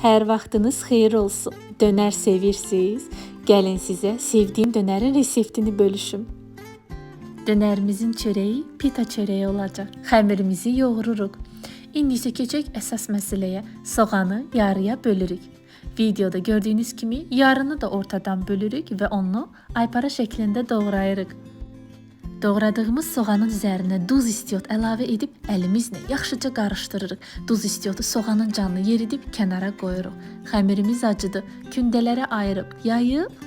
Hər vaxtınız xeyir olsun. Dönər sevirsiniz? Gəlin sizə sevdiyim dönərin reseptini bölüşüm. Dönərimizin çörəyi pita çörəyi olacaq. Xəmirimizi yoğururuq. İndi isə keçək əsas məsələyə. Soğanı yarıya bölürük. Videoda gördüyünüz kimi yarını da ortadan bölürük və onu aypara şəklində doğrayırıq. Doğradığımız soğanın üzərinə duz istiot əlavə edib əlimizlə yaxşıca qarışdırırıq. Duz istiotu soğanın canını yeridib kənara qoyuruq. Xəmirimiz acıdı. Kündələrə ayırıb yayıb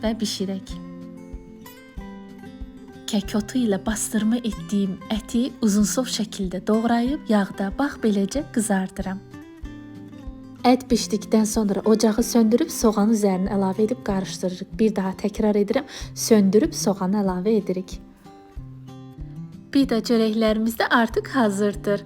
və bişirək. Kək otu ilə bastırma etdiyim əti uzunsov şəkildə doğrayıb yağda bax beləcə qızardıram. Ət bişdikdən sonra ocağı söndürüb soğanı üzərinə əlavə edib qarışdırırıq. Bir daha təkrar edirəm, söndürüb soğanı əlavə edirik. Pita çörəklərimiz də artıq hazırdır.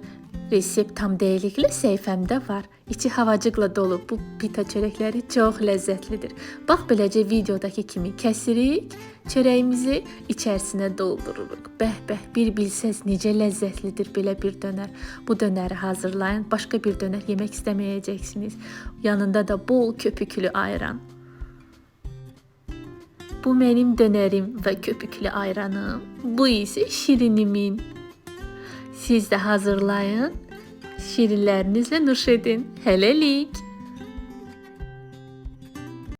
Resept tam dəqiqliklə səhifəmdə var. İçi havacıqla dolu bu pita çörəkləri çox ləzzətlidir. Bax beləcə videodakı kimi kəsirik, çörəyimizi içərisinə doldururuq. Bəh-bəh, bir bilsəz necə ləzzətlidir belə bir dönər. Bu dönəri hazırlayın, başqa bir dönər yemək istəməyəcəksiniz. Yanında da bol köpüklü ayran. Bu mənim dönərim və köpüklü ayranım. Bu isə şirinimin. Siz də hazırlayın. Şirinlərinizlə nuş edin. Hələlik.